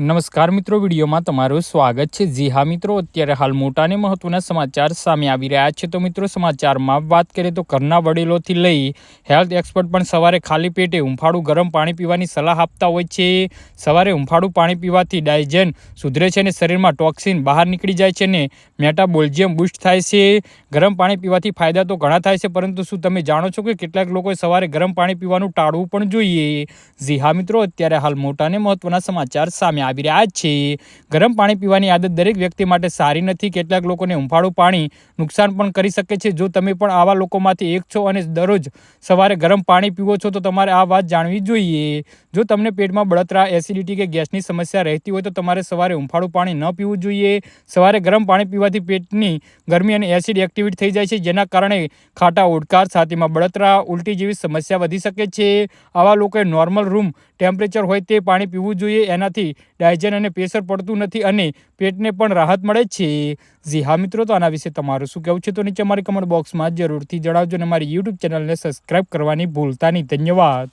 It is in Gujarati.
નમસ્કાર મિત્રો, વિડીયોમાં તમારું સ્વાગત છે. જી હા મિત્રો, અત્યારે હાલ મોટા અને મહત્વના સમાચાર સામે આવી રહ્યા છે. તો મિત્રો, સમાચારમાં વાત કરીએ તો ઘરના વડીલોથી લઈ હેલ્થ એક્સપર્ટ પણ સવારે ખાલી પેટે હુંફાળું ગરમ પાણી પીવાની સલાહ આપતા હોય છે. સવારે હુંફાળું પાણી પીવાથી ડાયજન સુધરે છે અને શરીરમાં ટોક્સિન બહાર નીકળી જાય છે અને મેટાબોલ્જિયમ બુસ્ટ થાય છે. ગરમ પાણી પીવાથી ફાયદા તો ઘણા થાય છે, પરંતુ શું તમે જાણો છો કે કેટલાક લોકોએ સવારે ગરમ પાણી પીવાનું ટાળવું પણ જોઈએ? જી હા મિત્રો, અત્યારે હાલ મોટા અને મહત્વના સમાચાર સામે આવી રહ્યા છે. ગરમ પાણી પીવાની આદત દરેક વ્યક્તિ માટે સારી નથી. કેટલાક લોકોને હુંફાળું પાણી નુકસાન પણ કરી શકે છે. જો તમે પણ આવા લોકોમાંથી એક છો અને દરરોજ સવારે ગરમ પાણી પીવો છો, તો તમારે આ વાત જાણવી જોઈએ. જો તમને પેટમાં બળતરા, એસિડિટી કે ગેસની સમસ્યા રહેતી હોય, તો તમારે સવારે હુંફાળું પાણી ન પીવું જોઈએ. સવારે ગરમ પાણી પીવાથી પેટની ગરમી અને એસિડ એક્ટિવેટ થઈ જાય છે, જેના કારણે ખાટા ઓડકાર છાતીમાં બળતરા, ઉલટી જેવી સમસ્યા વધી શકે છે. આવા લોકોએ નોર્મલ રૂમ ટેમ્પરેચર હોય તે પાણી પીવું જોઈએ. એનાથી ડાયજન અને પ્રેશર પડતું નથી અને પેટને પણ રાહત મળે છે. જી હા મિત્રો, તો આના વિશે તમારું શું કહેવું છે તો નીચે અમારી કમેન્ટ બોક્સમાં જરૂરથી જણાવજો અને મારી યુટ્યુબ ચેનલને સબસ્ક્રાઈબ કરવાની ભૂલતા નહીં. ધન્યવાદ.